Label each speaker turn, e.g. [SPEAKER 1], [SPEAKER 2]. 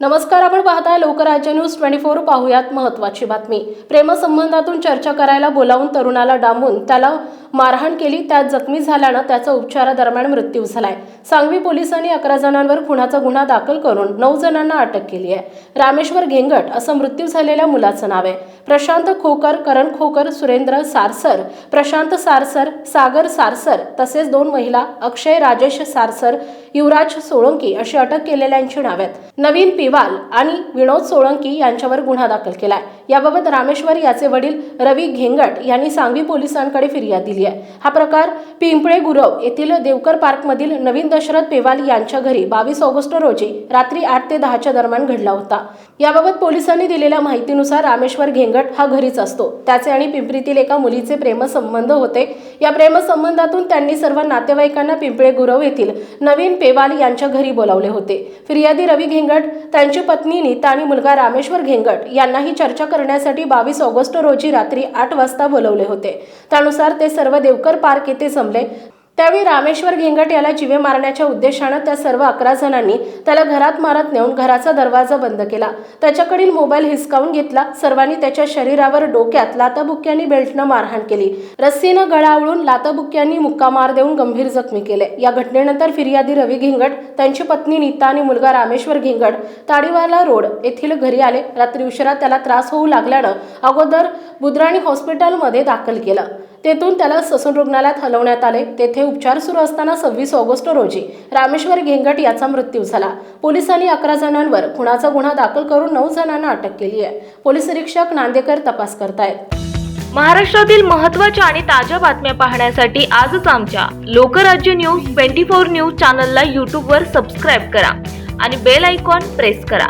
[SPEAKER 1] नमस्कार आपण पाहताय लोकराज्य न्यूज ट्वेंटी फोर पाहूयात महत्वाची बातमी. प्रेमसंबंधातून चर्चा करायला बोलावून तरुणाला डांबून त्याला मारहाण केली त्यात जखमी झाल्यानं त्याचा उपचारादरम्यान मृत्यू झालाय. सांगवी पोलिसांनी अकरा जणांवर खुनाचा गुन्हा दाखल करून नऊ जणांना अटक केली आहे. रामेश्वर घेंगट असं मृत्यू झालेल्या मुलाचं नाव आहे. प्रशांत खोकर करण खोकर सुरेंद्र सारसर प्रशांत सारसर सागर सारसर तसेच दोन महिला अक्षय राजेश सारसर युवराज सोळंकी अशी अटक केलेल्यांची नावे आहेत नवीन पिवाल आणि विनोद सोळंकी यांच्यावर गुन्हा दाखल केलाय. याबाबत रामेश्वर याचे वडील रवी घेंगट यांनी सांगवी पोलिसांकडे फिर्याद दिली आहे. हा प्रकार पिंपळे गुरव येथील देवकर पार्कमधील नवीन दशरथ पेवाल यांच्या घरी बावीस ऑगस्ट रोजी रात्री आठ ते दहाच्या दरम्यान घडला होता. याबाबत पोलिसांनी दिलेल्या माहितीनुसार रामेश्वर घेंगट हा घरीच असतो. त्याचे आणि पिंपरीतील एका मुलीचे प्रेमसंबंध होते. या प्रेमसंबंधातून त्यांनी सर्व नातेवाईकांना पिंपळे गुरव येथील नवीन पेवाल यांच्या घरी बोलावले होते. फिर्यादी रवी घेंगट त्यांची पत्नी नीता आणि मुलगा रामेश्वर घेंगट यांनाही चर्चा करण्यासाठी बावीस ऑगस्ट रोजी रात्री आठ वाजता बोलवले होते. त्यानुसार ते सर्व देवकर पार्क येथे जमले. त्यावेळी रामेश्वर घेंगट याला जिवे मारण्याच्या उद्देशानं त्या सर्व अकरा जणांनी त्याला घरात मारत नेऊन घराचा दरवाजा बंद केला. त्याच्याकडील मोबाईल हिसकावून घेतला. सर्वांनी त्याच्या शरीरावर डोक्यात लाताबुक्यांनी बेल्टनं मारहाण केली. रस्सीनं गळावळून लाताबुक्यांनी मुक्का मार देऊन गंभीर जखमी केले. या घटनेनंतर फिर्यादी रवी घेंगट त्यांची पत्नी नीता आणि मुलगा रामेश्वर घेंगट ताडीवाला रोड येथील घरी आले. रात्री उशिरा त्याला त्रास होऊ लागल्यानं अगोदर बुद्राणी हॉस्पिटलमध्ये दाखल केलं. तेथून त्याला ससून रुग्णालयात हलवण्यात आले. तेथे उपचार सुरू असताना सव्वीस ऑगस्ट रोजी रामेश्वर घेंगट याचा मृत्यू झाला. पोलिसांनी अकरा जणांवर खुनाचा गुन्हा दाखल करून नऊ जणांना अटक केली आहे. पोलीस निरीक्षक नांदेकर तपास करतायत.
[SPEAKER 2] महाराष्ट्रातील महत्त्वाच्या आणि ताज्या बातम्या पाहण्यासाठी आजच आमच्या Lokrajya news twenty four news चॅनलला यूट्यूबवर सबस्क्राईब करा आणि बेल आयकॉन प्रेस करा.